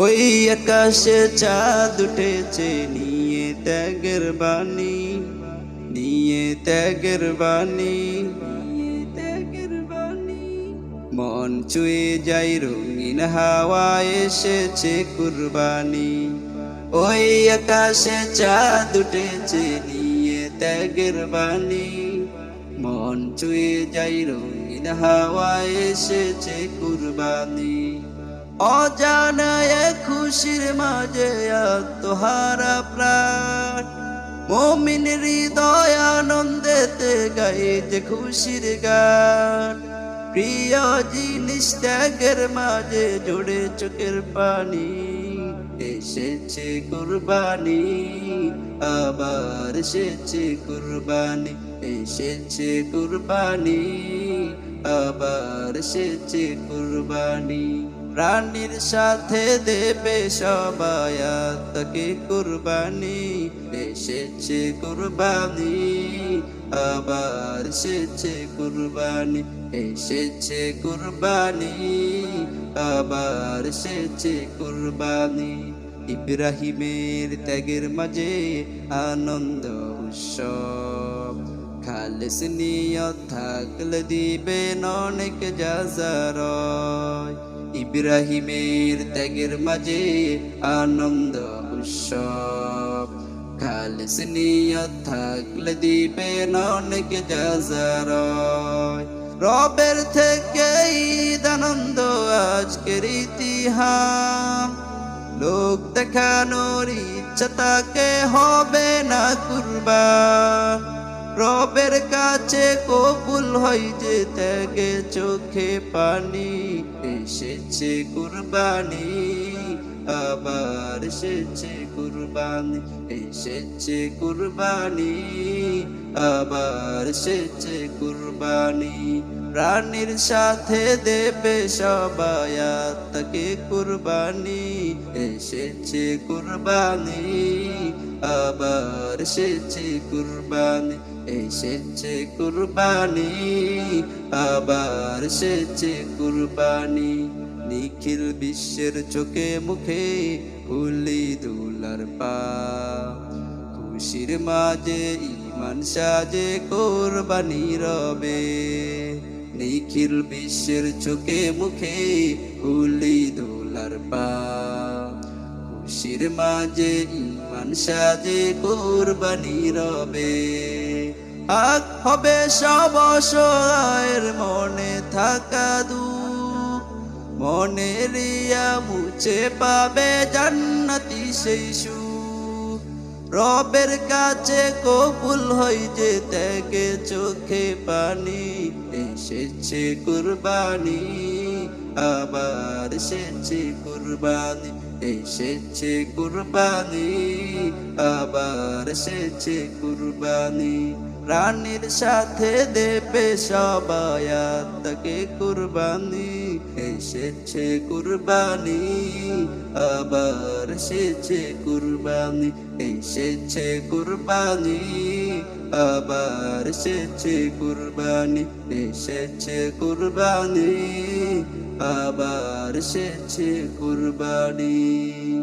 ওই আকাশে চাঁদ উঠেছে, নিয়ে ত্যাগের বাণী, নিয়ে ত্যাগের বাণী মন চুয়ে যাই, রঙিন হাওয়া এসেছে কুরবানি। ওই আকাশে চাঁদ উঠেছে, নিয়ে ত্যাগের বাণী। মন চুয়ে যাই, রঙিন হাওয়া এসেছে কুরবানি। অজানায় খুশির মাঝে তোহারা প্রাণ। মমিন হৃদয় আনন্দেতে যে খুশির গান। প্রিয় জিনিস ত্যাগের মাঝে জোড়ে চোখের পানি, এসেছে কুরবানি, আবার এসেছে কুরবানি এসেছে কুরবানি, আবার এসেছে কুরবানি। প্রাণীর সাথে দেবে সবাই তাকে কুরবানি। এসেছে কুরবানি, আবার এসেছে কুরবানি। এসেছে কুরবানি, আবার এসেছে কুরবানি। ইব্রাহিমের ত্যাগের মাঝে আনন্দ উৎসব। খালেস নিয়ত থাকলে দিবেন অনেক যাজারয় ইব্রাহিমের ত্যাগের মাঝে আনন্দ, উৎসব। খালেস নিয়ত থাকলে দিবেন অনেক যাজারয় রবের থেকে ঈদ আনন্দ, আজকের ইতিহাস। লোক দেখানোর ইচ্ছা তাকে হবে না কুরবান। রবের কাছে কবুল হয় যে ত্যাগে চোখে পানি, এসেছে কুরবানি, আবার এসেছে কুরবানি এসেছে কুরবানি, আবার এসেছে কুরবানি। প্রাণীর সাথে দেবে সবাই তাকে কুরবানি, এসেছে কুরবানি, আবার এসেছে কুরবানি। এসেছে কুরবানি, আবার এসেছে কুরবানি। নিখিল বিশ্বের চোখে মুখে হুলি দুলার পা। খুশির মাঝে ইমান সাজে কোরবানি রবে। নিখিল বিশ্বের চোখে মুখে হুলি দুলার পা। খুশির মাঝে ইমান সাজে কোরবানি রবে। আগ হবে সব অসহায়ের মনে থাকা দু মনে রিয়া মুছে পাবে জান্নাতি সেই সু রবের কাছে কবুল হই যে ত্যাগে চোখে পানি, এসেছে কুরবানি, আবার এসেছে কুরবানি। এসেছে কুরবানি আবার এসেছে কুরবানি। রানীর সাথে দেবে সবাই তাকে কুরবানি। এসেছে কুরবানি, আবার এসেছে কুরবানি। এসেছে কুরবানি, আবার এসেছে কুরবানি। এসেছে কুরবানি, আবার এসেছে কুরবানি।